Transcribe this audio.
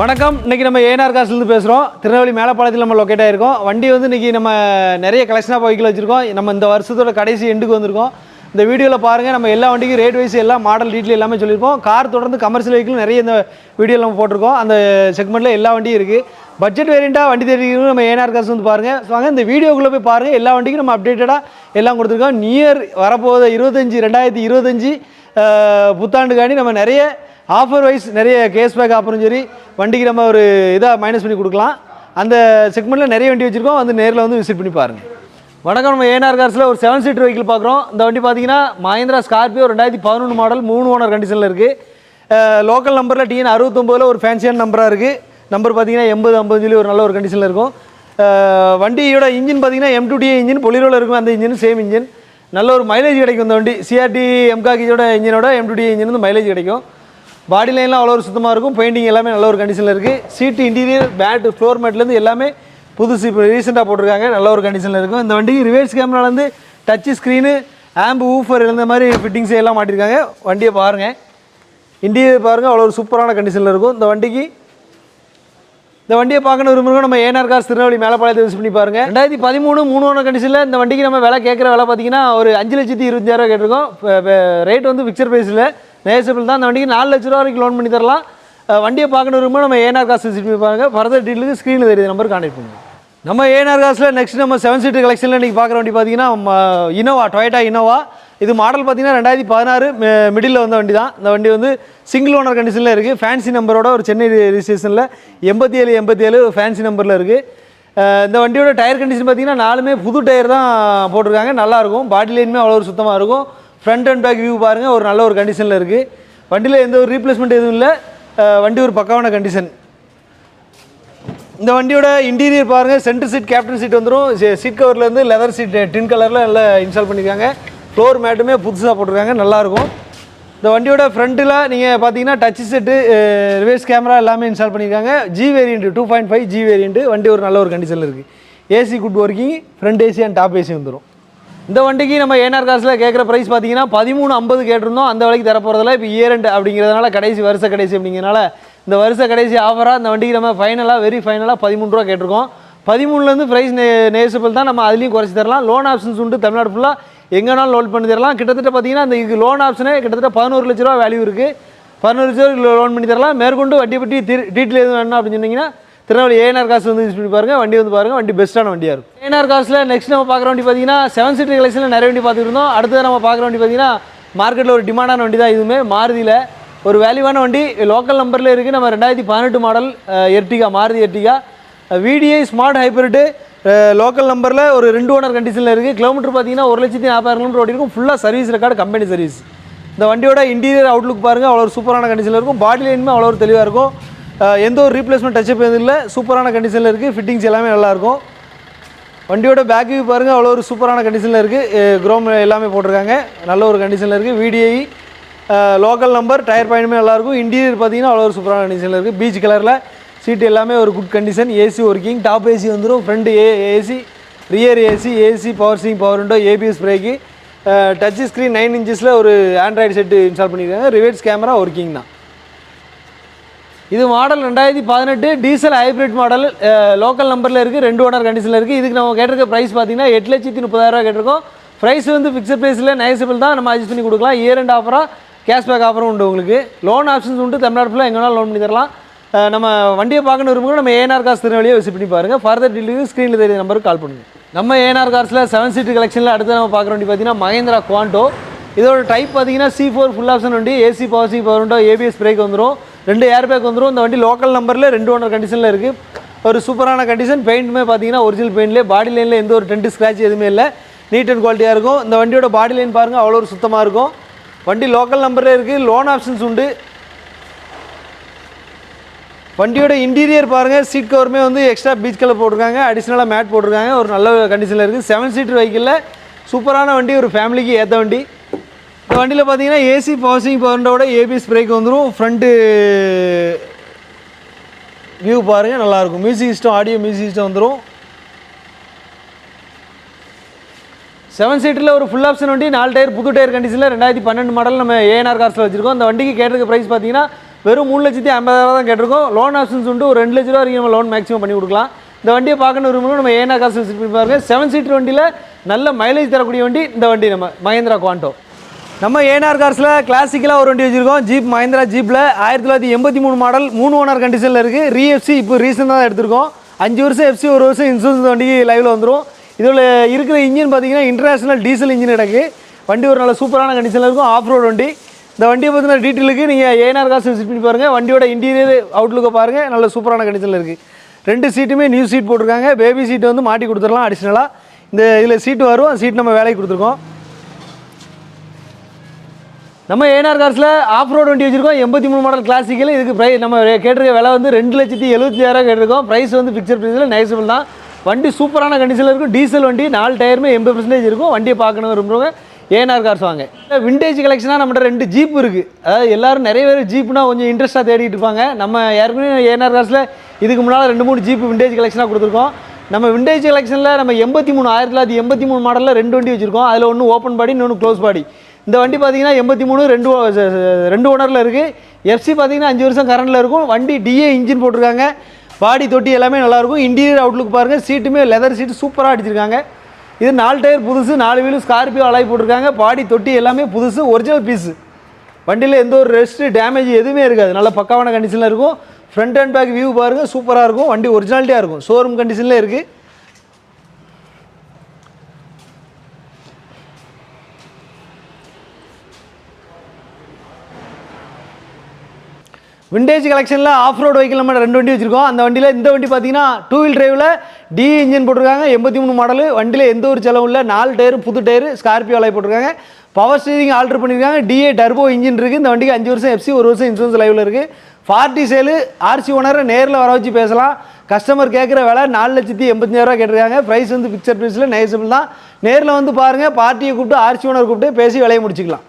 வணக்கம். இன்னைக்கு நம்ம ஏஆர் காசுலேருந்து பேசுகிறோம் திருநெல்வேலி மேலப்பாளையத்தில் நம்ம லொக்கேட் ஆகிருக்கோம் வண்டி வந்து இன்னைக்கு நம்ம நிறைய கலெக்ஷனாக ஆஃப் வச்சுருக்கோம். நம்ம இந்த வருஷத்தோட கடைசி எண்டுக்கு வந்திருக்கோம். இந்த வீடியோவில் பாருங்கள் நம்ம எல்லா வண்டிக்கும் ரேட் வைஸ் எல்லா மாடல் டீட்டெயில் எல்லாமே சொல்லியிருக்கோம் கார் தொடர்ந்து கமர்ஷியல் வெஹிக்கிள் நிறைய இந்த வீடியோவில் நம்ம போட்டிருக்கோம். அந்த செக்மெண்ட்டில் எல்லா வண்டியும் இருக்குது பட்ஜெட் வேரியண்ட்டாக வண்டி தெரிவிக்கணும் நம்ம ஏஆர் காசு வந்து பாருங்கள் ஸோ வாங்க இந்த வீடியோக்குள்ளே போய் பாருங்கள் எல்லா வண்டிக்கும் நம்ம அப்டேட்டடாக எல்லாம் கொடுத்துருக்கோம். நியர் வரப்போகுது இருபத்தஞ்சி ரெண்டாயிரத்தி இருபத்தஞ்சி புத்தாண்டுக்காண்டி நம்ம நிறைய ஆஃபர் வைஸ் நிறைய கேஸ் பேக் ஆஃபரும் சரி வண்டிக்கு நம்ம ஒரு இதாக மைனஸ் பண்ணி கொடுக்கலாம். அந்த செக்மெண்ட்டில் நிறைய வண்டி வச்சுருக்கோம் வந்து நேரில் வந்து விசிட் பண்ணி பாருங்கள் வணக்கம் நம்ம ஏஎன்ஆர் கார்ஸில் ஒரு செவன் சீட்டர் வெஹிக்கிள் பார்க்குறோம். இந்த வண்டி பார்த்தீங்கன்னா மஹேந்திரா ஸ்கார்பியோ ரெண்டாயிரத்தி பதினொன்று மாடல் மூணு ஓனர் கண்டிஷனில் இருக்குது லோக்கல் நம்பரில் டிஎன் அறுபத்தொம்போதில் ஒரு ஃபேன்சியான நம்பராக இருக்குது நம்பர் பார்த்தீங்கன்னா எண்பது ஐம்பது சொல்லி ஒரு நல்ல ஒரு கண்டிஷனில் இருக்கும். வண்டியோட இன்ஜின் பார்த்தீங்கன்னா எம் டூ இன்ஜின் பொலிரோவில் இருக்கும். அந்த இன்ஜின் சேம் இன்ஜின் நல்ல ஒரு மைலேஜ் கிடைக்கும் இந்த வண்டி. சிஆர்டி எம்காக்கியோட இன்ஜினோட எம் டூ இன்ஜின் வந்து மைலேஜ் கிடைக்கும். பாடி லைன்லாம் அவ்வளோ ஒரு சுத்தமாக இருக்கும். பெயிண்டிங் எல்லாமே நல்ல ஒரு கண்டிஷனில் இருக்குது சீட்டு இன்டீரியர் பேட் ஃப்ளோர் மேட்லேருந்து எல்லாமே புதுசு இப்போ ரீசெண்டாக போட்டிருக்காங்க. நல்ல ஒரு கண்டிஷனில் இருக்கும். இந்த வண்டிக்கு ரிவர்ஸ் கேமராலேருந்து டச்சு ஸ்க்ரீனு ஆம்பு ஊஃபர் இந்த மாதிரி ஃபிட்டிங்ஸ் எல்லாம் மாட்டியிருக்காங்க வண்டியை பாருங்கள் இன்டீரியர் பாருங்கள் அவ்வளோ ஒரு சூப்பரான கண்டிஷனில் இருக்கும். இந்த வண்டிக்கு இந்த வண்டியை பார்க்கணும் விரும்புகிறோம் நம்ம ஏஆர் காசு திருநெல்வேலி மேலப்பாளையத்தை யூஸ் பண்ணி பாருங்கள் ரெண்டாயிரத்தி பதிமூணு மூணு ஒன்று கண்டிஷனில் இந்த வண்டிக்கு நம்ம விலை கேட்குற விலை பார்த்தீங்கன்னா ஒரு அஞ்சு லட்சத்தி இருபத்தஞ்சாயிரம் கேட்டிருக்கோம். ரேட் வந்து ஃபிக்சர் ப்ரைஸில் நேசபிள் தான். அந்த வண்டிக்கு நாலு லட்ச ரூபா வரைக்கும் லோன் பண்ணி தரலாம். வண்டியை பார்க்கணும் நம்ம ஏஆர் காசு விசிட் பாருங்கள் பாருங்க. ஃபர்தர் டீட்டெயிலுக்கு ஸ்க்ரீனில் தெரியுது நம்பர் கான்டெக்ட் பண்ணுங்கள் நம்ம ஏஆர் காசில் நெக்ஸ்ட் நம்ம செவன் சீட்டர் கலெக்ஷனில் இன்றைக்கி பார்க்குற வண்டி பார்த்தீங்கன்னா இனோவா டொயட்டா இனோவா இது மாடல் பார்த்தீங்கன்னா ரெண்டாயிரத்தி பதினாறு மிடில் வந்த வண்டி தான். இந்த வண்டி வந்து சிங்கிள் ஓனர் கண்டிஷனில் இருக்குது ஃபேன்சி நம்பரோட ஒரு சென்னை ரிஜிஸ்ட்ரேஷனில் எண்பத்தி ஏழு எண்பத்தி ஏழு ஃபேன்சி நம்பரில் இருக்குது இந்த வண்டியோட டயர் கண்டிஷன் பார்த்தீங்கன்னா நாலுமே புது டயர் தான் போட்டிருக்காங்க. நல்லாயிருக்கும் பாடி லைனுமே அவ்வளோ ஒரு சுத்தமாக இருக்கும். ஃப்ரண்ட் அண்ட் பேக் வியூ பாருங்கள் ஒரு நல்ல ஒரு கண்டிஷனில் இருக்குது வண்டியில் எந்த ஒரு ரீப்ளேஸ்மெண்ட் எதுவும் இல்லை. வண்டி ஒரு பக்காவான கண்டிஷன் இந்த வண்டியோட இன்டீரியர் பாருங்கள் சென்டர் சீட் கேப்டன் சீட் வந்துடும் சீட் கவர்லேருந்து லெதர் சீட் டின் கலரில் நல்லா இன்ஸ்டால் பண்ணியிருக்காங்க ஃப்ளோர் மேட்டுமே புதுசாக போட்டிருக்காங்க நல்லாயிருக்கும் இந்த வண்டியோட ஃப்ரண்ட்டில் நீங்கள் பார்த்தீங்கன்னா டச் செட்டு ரிவர்ஸ் கேமரா எல்லாமே இன்ஸ்டால் பண்ணியிருக்காங்க G variant two point five G variant வண்டி ஒரு நல்ல ஒரு கண்டிஷனில் இருக்குது AC good working front AC and top AC வந்துடும் இந்த வண்டிக்கு நம்ம ஏஆர் காசில் கேட்குற ப்ரைஸ் பார்த்தீங்கன்னா பதிமூணு ஐம்பது கேட்டிருந்தோம். அந்த விலைக்கு தரப்போகிறதுல இப்போ இயரண்ட் அப்படிங்கிறதுனால கடைசி வருஷ கடைசி அப்படிங்கிறனால இந்த வருஷ கடைசி ஆஃபராக இந்த வண்டிக்கு நம்ம ஃபைனலாக வெரி ஃபைனலாக பதிமூணு ரூபா கேட்டிருக்கோம். பதிமூணுலேருந்து ப்ரைஸ் நே நேசபிள் தான். நம்ம அதுலேயும் குறைச்சி தரலாம். லோன் ஆப்ஷன்ஸ் உண்டு. தமிழ்நாடு ஃபுல்லாக எங்கேனாலும் லோன் பண்ணி தரலாம். கிட்டத்தட்ட பார்த்தீங்கன்னா அந்த லோன் ஆப்ஷனே கிட்டத்தட்ட பதினோரு லட்ச ரூபா வேல்யூ இருக்குது பதினோரு லட்ச ரூபா லோன் பண்ணி தரலாம். மேற்கொண்டு வட்டி பட்டி டீட்டெயில் எதுவும் வேணும் அப்படின்னு சொன்னீங்கன்னா திருநெல்வேலி ஏஎன்ஆர் காசு வந்து யூஸ் பண்ணி பாருங்க. வண்டி வந்து பாருங்க. வண்டி பெஸ்ட்டான வண்டியாக இருக்கும். ஏஎன்ஆர் காசில் நெக்ஸ்ட் நம்ம பார்க்குற வண்டி பார்த்தீங்கன்னா செவன் சீட்டர் கலெக்ஷனில் நிறைய வண்டி பார்த்துருந்தோம் அடுத்தது நம்ம பார்க்குற வண்டி பார்த்தீங்கன்னா மார்க்கெட்டில் ஒரு டிமாண்டான வண்டி தான் இதுவுமே. மாருதியில் ஒரு வேல்யூவான வண்டி. லோக்கல் நம்பரில் இருக்குது நம்ம ரெண்டாயிரத்தி பதினெட்டு model Ertiga Maruti Ertiga VDI smart hybrid local நம்பரில் ஒரு ரெண்டு ஓனர் கண்டிஷனில் இருக்குது கிலோமீட்டர் பார்த்தீங்கன்னா ஒரு லட்சத்தி நாற்பதாயிரம் கிலோமீட்டர் ஓடி இருக்கும். ஃபுல்லாக சர்வீஸ் ரெக்கார்டு கம்பெனி சர்வீஸ் இந்த வண்டியோட இன்டீரியர் அவுட்லுக் பாருங்கள் அவ்வளோ ஒரு சூப்பரான கண்டிஷனில் இருக்கும். பாடி லைனுமே அவ்வளோ ஒரு தெளிவாக இருக்கும். எந்த ஒரு ரீப்ளேஸ்மெண்ட் டச்சப் எதுவும் இல்லை. சூப்பரான கண்டிஷனில் இருக்குது ஃபிட்டிங்ஸ் எல்லாமே நல்லாயிருக்கும். வண்டியோட பேக் வியூ பாருங்கள் அவ்வளோ ஒரு சூப்பரான கண்டிஷனில் இருக்குது க்ரோம் எல்லாமே போட்டிருக்காங்க. நல்ல ஒரு கண்டிஷனில் இருக்குது விடிஐ லோக்கல் நம்பர் டயர் பாயிண்ட்மே நல்லாயிருக்கும். இன்டீரியர் பார்த்தீங்கன்னா அவ்வளோ ஒரு சூப்பரான கண்டிஷனில் இருக்குது பீச் கலரில் சீட் எல்லாமே ஒரு good condition AC working top AC வந்துடும் front A AC rear AC AC power Singh power window ABS brake touch screen nine இன்ச்சஸில் ஒரு ஆண்ட்ராய்டு செட்டு இன்ஸ்டால் பண்ணியிருக்காங்க. ரிவர்ஸ் கேமரா ஒர்க்கிங் தான். இது மாடல் ரெண்டாயிரத்தி பதினெட்டு டீசல் ஹைப்ரிட் மாடல் லோக்கல் நம்பரில் இருக்குது ரெண்டு ஓனர் கண்டிஷனில் இருக்குது இதுக்கு நம்ம கேட்டிருக்க ப்ரைஸ் பார்த்தீங்கன்னா எட்டு லட்சத்தி முப்பதாயிரரூவா கேட்டிருக்கோம். ப்ரைஸ் வந்து ஃபிக்ஸட் ப்ரைஸில் நைசபிள் தான். நம்ம அட்ஜஸ்ட் பண்ணி கொடுக்கலாம். இயர் அண்ட் ஆஃபராக கேஷ்பேக் ஆஃபரும் உண்டு உங்களுக்கு. லோன் ஆப்ஷன்ஸ் உண்டு. தமிழ்நாடு ஃபுல்லாக எங்கேனாலும் லோன் பண்ணி தரலாம். நம்ம வண்டியை பார்க்கணும் விரும்புகிறோம் நம்ம ஏஎன்ஆர் காசு திருநெல்வேலியை விசிட் பண்ணி பாருங்கள் ஃபர்தர் டீலுக்கு ஸ்க்ரீனில் தெரிய நம்பருக்கு கால் பண்ணுங்கள் நம்ம ஏஎன்ஆர் கார்ஸில் செவன் சீட்டு கலெக்ஷனில் அடுத்து நம்ம பார்க்குற வண்டி பார்த்தீங்கன்னா மகேந்திரா குவாண்டோ இதோட டைப் பார்த்தீங்கன்னா சி ஃபோர் ஃபுல் ஆப்ஷன் வண்டி. AC power C power window ABS brake வந்துடும் ரெண்டு ஏர் பேக் வந்துடும் இந்த வண்டி லோக்கல் நம்பரில் ரெண்டு ஓனர் கண்டிஷனில் இருக்குது ஒரு சூப்பரான கண்டிஷன் பெயிண்ட்டுமே பார்த்தீங்கன்னா ஒரிஜினல் பெயிண்ட்லேயே பாடி லைனில் எந்த ஒரு டென்ட் ஸ்க்ராட்ச் எதுவுமே இல்லை. நீட் அண்ட் குவாலிட்டியாக இருக்கும். இந்த வண்டியோட பாடி லைன் பாருங்கள் அவ்வளோ ஒரு சுத்தமாக இருக்கும். வண்டி லோக்கல் நம்பரில் இருக்குது லோன் ஆப்ஷன்ஸ் உண்டு. வண்டியோட இன்டீரியர் பாருங்கள் சீட் கவருமே வந்து எக்ஸ்ட்ரா பீச் கலர் போட்டிருக்காங்க. அடிஷ்னலாக மேட் போட்டிருக்காங்க. ஒரு நல்ல கண்டிஷனில் இருக்குது செவன் சீட்டர் வெஹிக்கிளில் சூப்பரான வண்டி ஒரு ஃபேமிலிக்கு ஏற்ற வண்டி. இந்த வண்டியில் பார்த்தீங்கன்னா ஏசி பவர்சிங் பவர்ன்றோட ஏபிஎஸ் பிரேக் வந்துடும் ஃப்ரண்ட்டு வியூ பாருங்கள் நல்லாயிருக்கும். Music system audio music system வந்துடும் செவன் சீட்டில் ஒரு ஃபுல் ஆப்ஷன் வண்டி நாலு டயர் புது டயர் கண்டிஷனில் ரெண்டாயிரத்தி பன்னெண்டு மாடல் நம்ம ஏஎன்ஆர் கார்ஸில் வச்சுருக்கோம். அந்த வண்டிக்கு கேட்டிருக்க ப்ரைஸ் பார்த்தீங்கன்னா வெறும் மூணு லட்சத்தி ஐம்பதாயிரம் தான் கேட்டிருக்கோம். லோன் ஆப்ஷன்ஸ் உண்டு. ஒரு ரெண்டு லட்ச ரூபா வரைக்கும் நம்ம லோன் மேக்ஸிமம் பண்ணி கொடுக்கலாம். இந்த வண்டியை பார்க்கணும் விரும்பணும் நம்ம ஏஎன்ஆர் கார்ஸ் விசிட் பண்ணி செவன் சீட்டர் வண்டியில் நல்ல மைலேஜ் தரக்கூடிய வண்டி இந்த வண்டி நம்ம மகேந்திரா குவாண்டோ நம்ம ஏனார் கார்ஸில் கிளாசிக்கலாக ஒரு வண்டி வச்சுருக்கோம். ஜீப் மஹிந்திரா ஜீப்பில் ஆயிரத்தி தொள்ளாயிரத்தி எண்பத்தி மூணு மாடல் மூணு ஓனர் கண்டிஷனில் இருக்குது ரீஎஃப்சி இப்போ ரீசெண்டாக தான் எடுத்திருக்கோம். அஞ்சு வருஷம் எஃப்சி ஒரு வருஷம் இன்சூரன்ஸ் வண்டி லைவில் வந்துடும் இதில் இருக்கிற இன்ஜின் பார்த்தீங்கன்னா இன்டர்நேஷனல் டீசல் இன்ஜின் கிடக்கு. வண்டி ஒரு நல்ல சூப்பரான கண்டிஷனில் இருக்கும். ஆஃப் ரோட் வண்டி. இந்த வண்டியை பற்றின டீட்டெயிலுக்கு நீங்கள் ஏனார் காசு விசிட் பண்ணி பாருங்கள் வண்டியோட இன்டீரியர் அவுட்லுக்கை பாருங்கள் நல்ல சூப்பரான கண்டிஷனில் இருக்குது ரெண்டு சீட்டுமே நியூ சீட் போட்டிருக்காங்க. பேபி சீட் வந்து மாட்டி கொடுத்துடலாம் அடிஷ்னலாக இந்த இதில் சீட்டு வரும். சீட் நம்ம வேலைக்கு கொடுத்துருக்கோம். நம்ம ஏனார் கார்ஸில் ஆஃப் ரோடு வண்டி வச்சுருக்கோம். எண்பத்தி மூணு மாடல் கிளாசிக்கல் இதுக்கு ப்ரை நம்ம கேட்டிருக்க விலை வந்து ரெண்டு லட்சத்தி எழுபத்தாயிரம் கேட்டிருக்கோம். ப்ரைஸ் வந்து பிக்சர் ப்ரைஸில் நைசபிள் தான். வண்டி சூப்பரான கண்டிஷனில் இருக்கும். டீசல் வண்டி நாலு டயருமே எண்பது பர்சன்டேஜ் இருக்கும். வண்டியை பார்க்கணும் விரும்புகிறவங்க ஏனார் கார்ஸ் வாங்க. விண்டேஜ் கலெக்ஷனாக நம்மகிட்ட ரெண்டு ஜீப் இருக்குது அதாவது எல்லோரும் நிறைய பேர் ஜீப்னா கொஞ்சம் இன்ட்ரெஸ்ட்டாக தேடிட்டு இருப்பாங்க. நம்ம ஏற்கனவே ஏனார் கார்ஸில் இதுக்கு முன்னால் ரெண்டு மூணு ஜீப் விண்டேஜ் கலெக்ஷனாக கொடுத்துருக்கோம். நம்ம விண்டேஜ் கலெக்ஷனில் நம்ம எண்பத்தி மூணு ஆயிரத்தி தொள்ளாயிரத்தி எண்பத்தி மூணு மாடலில் ரெண்டு வண்டி வச்சுருக்கோம். அதில் ஒன்று ஓப்பன் பாடி இன்னொன்று க்ளோஸ் பாடி இந்த வண்டி பார்த்தீங்கன்னா எண்பத்தி மூணு ரெண்டு ஓ- ரெண்டு ஓனரில் இருக்குது எஃப்சி பார்த்தீங்கன்னா அஞ்சு வருஷம் கரண்டில் இருக்கும். வண்டி டிஏ இன்ஜின் போட்டிருக்காங்க. பாடி தொட்டி எல்லாமே நல்லாயிருக்கும் இன்டீரியர் அவுட்லுக் பாருங்கள் சீட்டுமே லெதர் சீட்டு சூப்பராக அடிச்சிருக்காங்க. இது நாலு டயர் புதுசு நாலு வீலு ஸ்கார்பியோ அலாய் போட்டிருக்காங்க. பாடி தொட்டி எல்லாமே புதுசு ஒரிஜினல் பீஸு வண்டியில் எந்த ஒரு ரெஸ்ட்டு டேமேஜ் எதுவுமே இருக்காது. நல்ல பக்காவான கண்டிஷனில் இருக்கும். ஃப்ரண்ட் அண்ட் பேக் வியூ பாருங்கள் சூப்பராக இருக்கும். வண்டி ஒரிஜினாலிட்டியாக இருக்கும். ஷோரூம் கண்டிஷனில் இருக்குது விண்டேஜ் கலெக்ஷனில் ஆஃப் ரோடு வெஹிக்கிள் நம்ம ரெண்டு வண்டி வச்சுருக்கோம். அந்த வண்டியில் இந்த வண்டி பார்த்தீங்கன்னா டூ வீல் டிரைவில் டி இன்ஜின் போட்டிருக்காங்க. எண்பத்தி மூணு மாடல் வண்டியில் எந்த ஒரு செலவும் இல்லை. நாலு டயர் புது டயர் ஸ்கார்பியோ அலை போட்டிருக்காங்க. பவர் ஸ்டீரிங் ஆல்டர் பண்ணியிருக்காங்க. டிஏ டர்போ இன்ஜின் இருக்குது இந்த வண்டிக்கு அஞ்சு வருஷம் எஃப்சி ஒரு வருஷம் இன்சூரன்ஸ் லைவில் இருக்குது ஃபார்ட்டி சேலு ஆர்சி ஓனரை நேரில் வர வச்சு பேசலாம். கஸ்டமர் கேட்குற விலை நாலு லட்சத்தி எண்பத்தஞ்சாயிரரூவா கேட்டிருக்காங்க. ப்ரைஸ் வந்து பிக்சர் ப்ரைஸில் நைசபிள் தான். நேரில் வந்து பாருங்கள் பார்ட்டியை கூப்பிட்டு ஆர்சி ஓனர் கூப்பிட்டு பேசி விலையை முடிச்சுக்கலாம்.